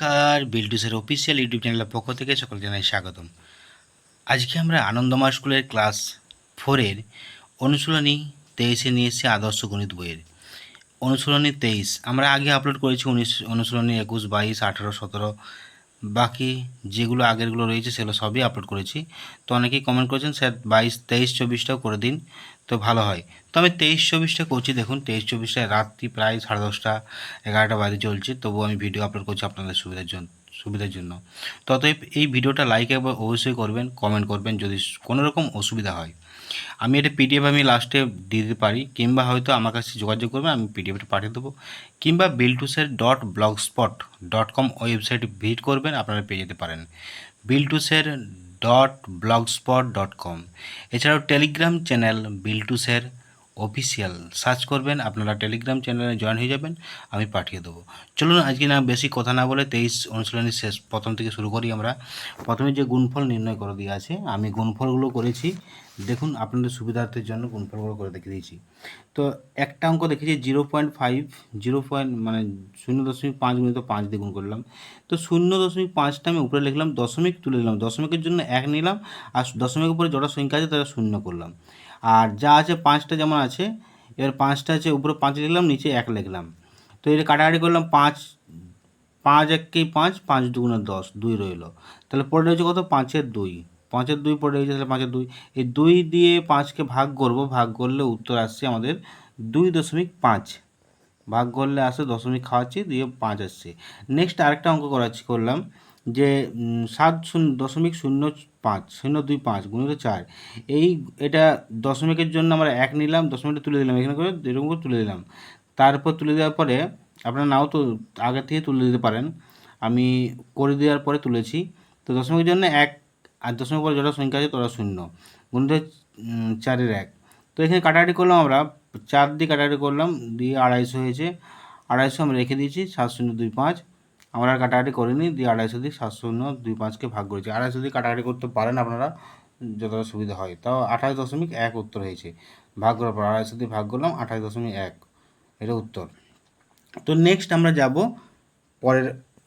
নমস্কার, বিলডুসের official YouTube চ্যানেলের পক্ষ থেকে সকল জানাই স্বাগতম। আজকে আমরা আনন্দমা স্কুলের ক্লাস ফোরের অনুশীলনী তেইশে নিয়ে এসেছি আদর্শ গণিত বইয়ের। অনুশীলনী তেইশ, আমরা আগে আপলোড করেছি উনিশ, অনুশীলনী একুশ, বাইশ, আঠেরো, সতেরো বাকি যেগুলো আগেরগুলো রয়েছে সেগুলো সবই আপলোড করেছি। তো অনেকেই কমেন্ট করেছেন, স্যার, বাইশ, তেইশ, চব্বিশটাও করে দিন, তো ভালো হয়। তো আমি তেইশ, চব্বিশটা করছি, দেখুন, তেইশ চব্বিশটা রাত্রি প্রায় সাড়ে দশটা, এগারোটা বাজে চলছে, তবুও আমি ভিডিও আপলোড করছি আপনাদের সুবিধার জন্য। সুবিধার জন্য। তো অতএব এই ভিডিওটা লাইক একবার অবশ্যই করবেন কমেন্ট করবেন যদি কোনো রকম অসুবিধা হয়। আমি এটা পিডিএফ আমি লাস্টে দিয়ে দিতে পারি, কিংবা হয়তো আমার কাছে যোগাযোগ করবেন আমি পিডিএফটা পাঠিয়ে দেবো। কিংবা বিলটুসের dot blog spot dot com ওয়েবসাইটে ভিজিট করবেন, আপনারা পেয়ে যেতে পারেন। বিলটুসের dot blog spot dot com এছাড়াও টেলিগ্রাম চ্যানেল বিলটুসের অফিসিয়াল সার্চ করবেন, আপনারা টেলিগ্রাম চ্যানেলে জয়েন হয়ে যাবেন, আমি পাঠিয়ে দেবো। চলুন, আজকে না বেশি কথা না বলে তেইশ অনুশীলনী শেষ, প্রথম থেকে শুরু করি আমরা। প্রথমে যে গুণফল নির্ণয় করে দিয়ে আছে, আমি গুণফলগুলো করেছি। দেখুন, আপনাদের সুবিধার্থের জন্য গুণফলগুলো করে দেখে দিয়েছি। তো একটা অঙ্ক দেখেছি, zero point five, zero point মানে শূন্য দশমিক পাঁচ গুণিত পাঁচ দিয়ে গুণ করলাম। তো শূন্য দশমিক পাঁচটা আমি উপরে লিখলাম, দশমিক তুলে দিলাম দশমিকের জন্য এক নিলাম, আর দশমিকের উপরে যটা সংখ্যা আছে তারা শূন্য করলাম। আর যা আছে পাঁচটা যেমন আছে, এবার পাঁচটা আছে, উপরে পাঁচ লিখলাম, নিচে এক লিখলাম। তো এটা কাটাকাটি করলাম, পাঁচ পাঁচ এককেই পাঁচ পাঁচ দুগুণে দশ, দুই রইল। তাহলে পড়ে রয়েছে কত? পাঁচের দুই। পাঁচের দুই পড়ে রয়েছে, তাহলে পাঁচের দুই। এই দুই দিয়ে পাঁচকে ভাগ করব, ভাগ করলে উত্তর আসছে আমাদের দুই দশমিক পাঁচ। ভাগ করলে আসে দশমিক খাওয়াচ্ছি, দিয়ে পাঁচ আসছে। নেক্সট আরেকটা অঙ্ক করাচ্ছি, করলাম। যে সাত শূন্য, দশমিক শূন্য পাঁচ, শূন্য দুই পাঁচ গুণিত চার। এই, এটা দশমিকের জন্য আমরা এক নিলাম, দশমিকটা তুলে দিলাম। এখানে করে এরকম করে তুলে দিলাম। তারপর তুলে দেওয়ার পরে আপনারা নাও তো আগে থেকে তুলে দিতে পারেন। আমি করে দেওয়ার পরে তুলেছি। তো দশমিকের জন্য এক আর দশমিক পরে যটা সংখ্যা আছে তোরা শূন্য গুণিত চারের এক। তো এখানে কাটাকাটি করলাম আমরা। চার দিয়ে কাটাকাটি করলাম, দিয়ে আড়াইশো হয়েছে। আড়াইশো আমি রেখে দিয়েছি, সাত শূন্য দুই পাঁচ। আমরা আর কাটাকাটি করিনি, দিয়ে আড়াইশো দিয়ে সাত শূন্য দুই পাঁচকে ভাগ করেছি। আড়াইশো দিয়ে কাটাকাটি করতে পারেন আপনারা, যতটা সুবিধা হয়। তাও আঠাশ দশমিক এক উত্তর হয়েছে। ভাগ করার পর আড়াইশো দিয়ে ভাগ করলাম, আঠাশ দশমিক এক। এটা উত্তর। তো নেক্সট আমরা যাব পরের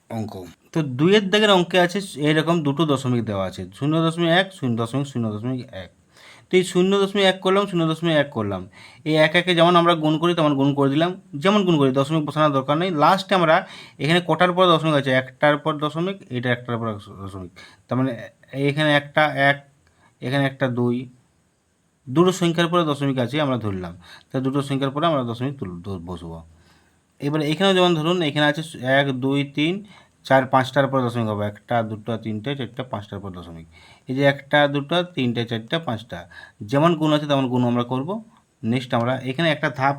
অঙ্ক। তো দুইয়ের দাগের অঙ্কে আছে এরকম দুটো দশমিক দেওয়া আছে। শূন্য দশমিক এক, শূন্য দশমিক শূন্য দশমিক এক। তো এই শূন্য দশমিক এক করলাম, শূন্য দশমিক এক করলাম। এই এক একে যেমন আমরা গুণ করি, তেমন গুণ করে দিলাম। যেমন গুণ করি, দশমিক বসানোর দরকার নেই। লাস্টে আমরা এখানে কটার পর দশমিক আছে? একটার পর দশমিক, এটা একটার পর দশমিক। তার মানে এখানে একটা এক, এখানে একটা দুই। দুটো সংখ্যার পরে দশমিক আছে, আমরা ধরলাম। তা দুটো সংখ্যার পরে আমরা দশমিক বসবো। এবারে এখানেও যেমন ধরুন, এখানে আছে এক, দুই, তিন। চার, পাঁচটার পর দশমিক হবে। একটা, দুটো, তিনটে, চারটা, পাঁচটার পর দশমিক। এই যে একটা, দুটো, তিনটে, চারটা, পাঁচটা, যেমন গুণ আছে তেমন গুণ আমরা করব। নেক্সট আমরা, এখানে একটা ধাপ,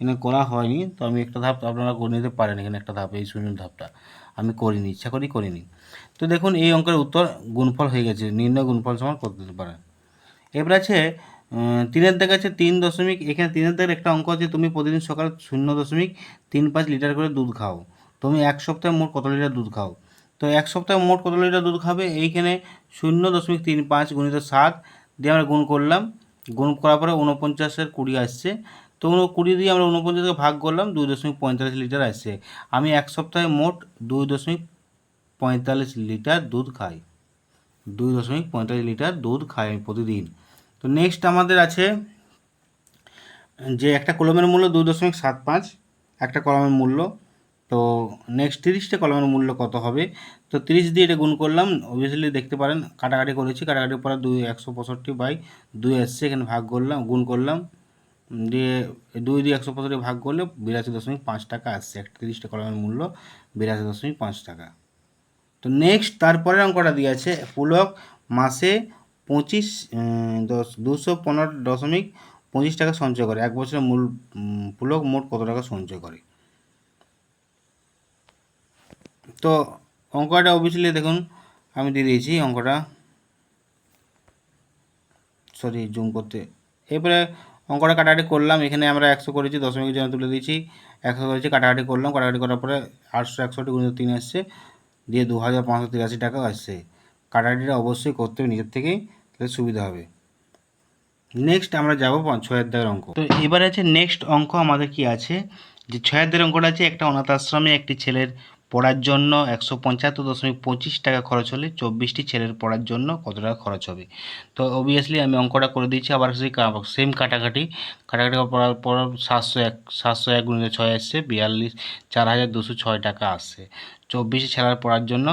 এখানে করা হয়নি, তো আমি একটা ধাপ আপনারা করে নিতে পারেন এখানে একটা ধাপ, এই শূন্য ধাপটা। আমি করিনি, ইচ্ছা করি করিনি। তো দেখুন, এই অঙ্কের উত্তর গুণফল হয়ে গেছে, নির্ণয় গুণফল সমান করতে পারেন। এবার আছে তিনের দাগ আছে তিন দশমিক, এখানে তিনের দাগের একটা অঙ্ক আছে, তুমি প্রতিদিন সকাল শূন্য দশমিক তিন পাঁচ লিটার করে দুধ খাও। তুমি এক সপ্তাহে মোট কত লিটার দুধ খাও? তো এক সপ্তাহে মোট কত লিটার দুধ খাবে? এইখানে শূন্য দশমিক তিন পাঁচ গুণিত সাত দিয়ে আমরা গুণ করলাম। গুণ করার পরে উনপঞ্চাশের কুড়ি আসছে। তো কুড়ি দিয়ে আমরা উনপঞ্চাশকে ভাগ করলাম, দুই দশমিক পঁয়তাল্লিশ লিটার আসছে। আমি এক সপ্তাহে মোট দুই দশমিক পঁয়তাল্লিশ লিটার দুধ খাই। দুই দশমিক পঁয়তাল্লিশ লিটার দুধ খাই আমি প্রতিদিন। তো নেক্সট আমাদের আছে যে একটা কলমের মূল্য দুই দশমিক সাত পাঁচ, একটা কলমের মূল্য তো নেক্সট তিরিশটা কলমের মূল্য কত হবে? তো তিরিশ দিয়ে এটা গুণ করলাম অবভিয়াসলি দেখতে পারেন, কাটাকাটি করেছি, কাটাকাটির পরে দুই, একশো পঁয়ষট্টি বাই দুই আসছে, এখানে ভাগ করলাম, গুণ করলাম দিয়ে দুই দিয়ে একশো পঁয়ষট্টি ভাগ করলে বিরাশি দশমিক পাঁচ টাকা আসছে, একটা তিরিশটা কলমের মূল্য বিরাশি দশমিক পাঁচ টাকা। তো নেক্সট তারপরের অঙ্কটা দিয়ে আছে, পুলক মাসে পঁচিশ দশ, দুশো পনেরো দশমিক পঁচিশ টাকা সঞ্চয় করে, এক বছরের মূল পুলক মোট কত টাকা সঞ্চয় করে? তো অঙ্কটা অবভিয়াসলি দেখুন, আমি দিয়ে দিয়েছি অঙ্কটা। সরি জুম করতে। এরপরে অঙ্কটা কাটাকাটি করলাম, এখানে আমরা একশো করেছি, দশমিকের জন্য তুলে দিয়েছি। একশো করেছি, কাটাকাটি করলাম, কাটাকাটি করার পরে আটশো একষট্টি গুণিত তিন আসছে দিয়ে দু হাজার পাঁচশো তিরাশি টাকা আসছে। কাটাকাটিটা অবশ্যই করতে হবে নিজের থেকেই, তাহলে সুবিধা হবে। নেক্সট আমরা যাব ছয়ের দাগের অঙ্ক। তো এবারে আছে নেক্সট অঙ্ক আমাদের কি আছে? যে ছয়ের দাগের অঙ্কটা আছে, একটা অনাথ আশ্রমে একটি ছেলের পড়ার জন্য একশো পঞ্চাত্তর দশমিক পঁচিশ টাকা খরচ হলে চব্বিশটি ছেলের পড়ার জন্য কত টাকা খরচ হবে? তো অবভিয়াসলি আমি অঙ্কটা করে দিচ্ছি আবার সেই সেম কাটাকাটি। কাটাকাটি পড়ার পর সাতশো এক সাতশো এক গুণিত ছয় আসছে, বিয়াল্লিশ, চার হাজার দুশো ছয় টাকা আসছে। চব্বিশটি ছেলের পড়ার জন্য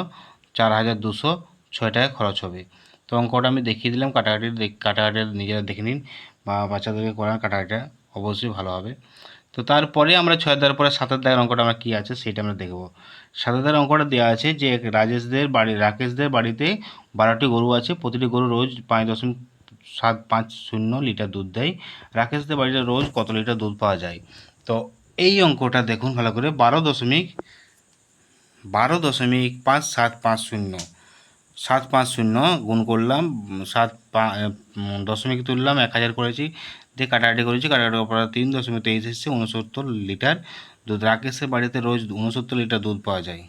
চার হাজার দুশো ছয় টাকা খরচ হবে। তো অঙ্কটা আমি দেখিয়ে দিলাম কাটাকাটি কাটাকাটি নিজেরা দেখে নিন, বা বাচ্চাদেরকে করান কাটাকাটিটা অবশ্যই ভালো হবে। তো তারপরে আমরা ছয় দেওয়ার পরে সাতের দাগের অঙ্কটা আমরা কী আছে সেটা আমরা দেখব। সাতের দাগের অঙ্কটা দেওয়া আছে যে রাজেশদের বাড়ি, রাকেশদের বাড়িতে বারোটি গরু আছে, প্রতিটি গরু রোজ পাঁচ দশমিক সাত পাঁচ শূন্য লিটার দুধ দেয়। রাকেশদের বাড়িতে রোজ কত লিটার দুধ পাওয়া যায়? তো এই অঙ্কটা দেখুন ভালো করে, বারো দশমিক বারো দশমিক পাঁচ সাত পাঁচ শূন্য। সাত পাঁচ শূন্য গুণ করলাম, সাত দশমিক তুললাম, এক হাজার করেছি। দিয়ে কাটাকাটি করেছি কাটাকাটি করার তিন দশমিক তেইশ এসছে, উনসত্তর লিটার দুধ রাকেশের বাড়িতে, রোজ উনসত্তর লিটার দুধ পাওয়া যায়।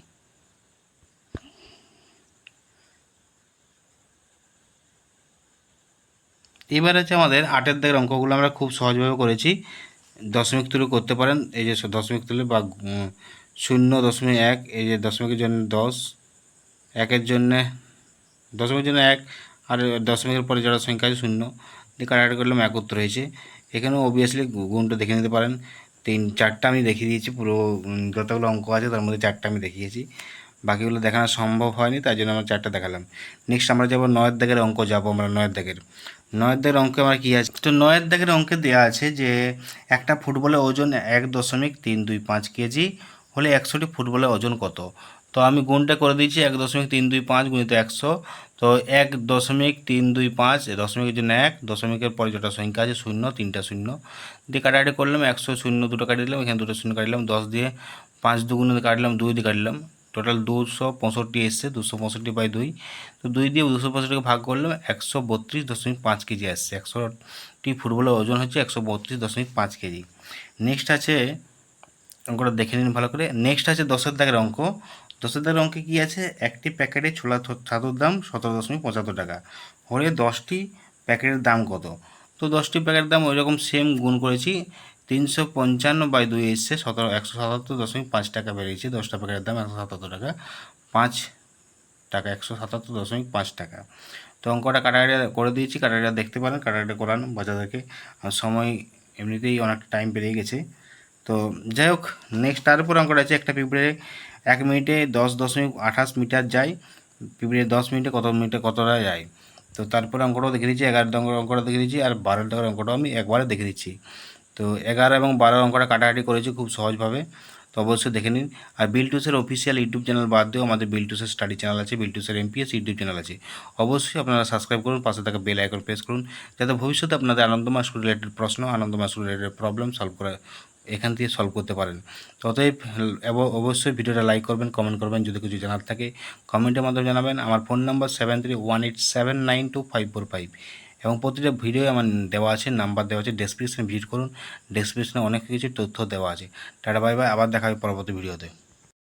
এবার আছে আমাদের আটের দাগের অঙ্কগুলো, আমরা খুব সহজভাবে করেছি। দশমিক তুলে করতে পারেন, এই যে দশমিক তুলে বা শূন্য দশমিক এক, এই যে দশমিকের জন্য দশ, একের জন্যে দশমিকের জন্য এক আর দশমিকের পরে যারা সংখ্যা আছে শূন্য, দিয়ে কাটাকাটি করলাম একত্র হয়েছে। এখানেও অবভিয়াসলি গুণটা দেখে নিতে পারেন। তিন, চারটা আমি দেখিয়ে দিয়েছি, পুরো যতগুলো অঙ্ক আছে তার মধ্যে চারটা আমি দেখিয়েছি। বাকিগুলো দেখানো সম্ভব হয়নি, তাই জন্য আমরা চারটা দেখালাম। নেক্সট আমরা যাব নয়ের দাগের অঙ্ক, যাব আমরা নয়ের দাগের। নয়ের দাগের অঙ্কে আমার কী আছে? তো নয়ের দাগের অঙ্কে দেওয়া আছে যে, একটা ফুটবলের ওজন এক দশমিক তিন দুই পাঁচ কেজি হলে একশোটি ফুটবলের ওজন কত? তো আমি গুণটা করে দিয়েছি এক দশমিক তিন দুই পাঁচ গুণিত একশো। তো এক দশমিক তিন দুই পাঁচ দশমিকের জন্য এক, দশমিকের পরে যেটা সংখ্যা আছে শূন্য, তিনটা শূন্য। দিয়ে কাটাকাটি করলাম, একশো শূন্য দুটো কাটিয়ে দিলাম, এখানে দুটো শূন্য কাটলাম দশ দিয়ে পাঁচ দুগুণে কাটলাম, দুই দিয়ে কাটলাম। টোটাল দুশো পঁয়ষট্টি এসছে, দুশো পঁয়ষট্টি বাই দুই। তো দুই দিয়ে দুশো পঁয়ষট্টিকে ভাগ করলাম, একশো বত্রিশ দশমিক পাঁচ কেজি আসছে। একশোটি ফুটবলের ওজন হচ্ছে একশো বত্রিশ দশমিক পাঁচ কেজি। নেক্সট আছে, অঙ্কটা দেখে নিন ভালো করে। নেক্সট আছে দশের দাগের অঙ্ক। দশের দাগের অঙ্কে কী আছে? একটি প্যাকেটে ছোলা ছাতুর দাম সতেরো দশমিক পঁচাত্তর টাকা। হলে দশটি প্যাকেটের দাম কত? তো দশটি প্যাকেটের দাম ওই রকম সেম গুণ করেছি, তিনশো পঞ্চান্ন বাই দুই এসছে সতেরো, একশো সাতাত্তর দশমিক পাঁচ টাকা বেরিয়েছে, দশটা প্যাকেটের দাম একশো সাতাত্তর টাকা, পাঁচ টাকা একশো সাতাত্তর দশমিক পাঁচ টাকা। তো অঙ্কটা কাটাকাটি করে দিয়েছি কাটাকাটি দেখতে পারেন কাটাকাটি করান আর সময় এমনিতেই অনেক টাইম পেরিয়ে গেছে। তো যাই হোক নেক্সট তারপর অঙ্কটা আছে, একটা পিঁপড়ে এক মিনিটে দশ দশমিক আঠাশ মিটার যায়, পিঁপড়ে দশ মিনিটে কত মিনিটে কতটা যায়? তো তারপর অঙ্কটাও দেখে দিচ্ছি, এগারো নম্বর অঙ্কটা দেখে দিচ্ছি, আর বারো টাকার অঙ্কটাও আমি একবারে দেখে দিচ্ছি। তো এগারো এবং বারো অঙ্কটা কাটাকাটি করেছি খুব সহজভাবে, তো অবশ্যই দেখে নিন। আর বিলটুসের অফিসিয়াল ইউটিউব চ্যানেল বাদ দিয়েও আমাদের বিলটুসের স্টাডি চ্যানেল আছে বিলটুসের এমপিএস ইউটিউব চ্যানেল আছে। অবশ্যই আপনারা সাবস্ক্রাইব করুন, পাশে থাকা বেল আইকন প্রেস করুন, যাতে ভবিষ্যতে আপনাদের আনন্দময় স্কুল রিলেটেড প্রশ্ন আনন্দময় স্কুল রিলেটেড প্রবলেম সলভ করা এখান থেকে সলভ করতে পারেন। অতএব অবশ্যই ভিডিওটা লাইক করবেন কমেন্ট করবেন, যদি কিছু জানার থাকে কমেন্টের মাধ্যমে জানাবেন। আমার phone number seven three one eight seven nine two five four five এবং প্রতিটা ভিডিও আমার দেওয়া আছে নাম্বার দেওয়া আছে ডেসক্রিপশনে ভিজিট করুন। ডেসক্রিপশনে অনেক কিছু তথ্য দেওয়া আছে। টাটা বাই বাই আবার দেখা হবে পরবর্তী ভিডিওতে